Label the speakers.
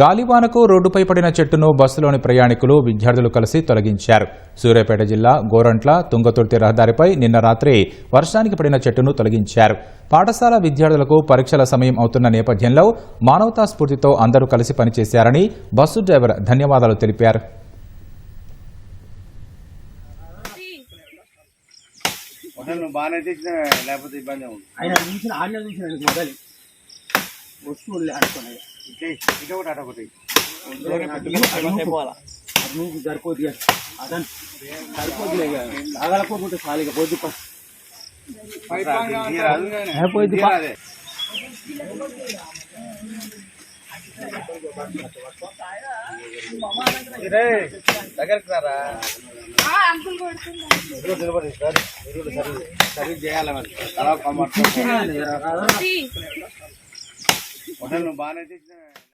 Speaker 1: గాలివానకు రోడ్డుపై పడిన చెట్టును బస్సులోని ప్రయాణికులు విద్యార్థులు కలిసి తొలగించారు. సూర్యాపేట జిల్లా గోరంట్ల తుంగతుర్తి రహదారిపై నిన్న రాత్రి వర్షానికి పడిన చెట్టును తొలగించారు. పాఠశాల విద్యార్థులకు పరీక్షల సమయం అవుతున్న నేపథ్యంలో మానవతా స్ఫూర్తితో అందరూ కలిసి పనిచేశారని బస్సు డ్రైవర్ ధన్యవాదాలు తెలిపారు.
Speaker 2: బాగానే లేకపోతే ఇబ్బంది ఉంది
Speaker 3: ఆయన నుంచి ఆడిన నుంచి నాకు మొదలు వస్తువులు అనుకున్నాయి నువ్వు సరిపోతుంది అతను సరిపోతుంది ఆగలపోతుంటే ఖాళీగా పొద్దు
Speaker 2: తీయరాదు.
Speaker 3: పోయింది పా.
Speaker 2: తీయరాదే. ఇరే, దగ్గరికి రారా సర్వీస్ చేయాలి. హోటల్ బాగానే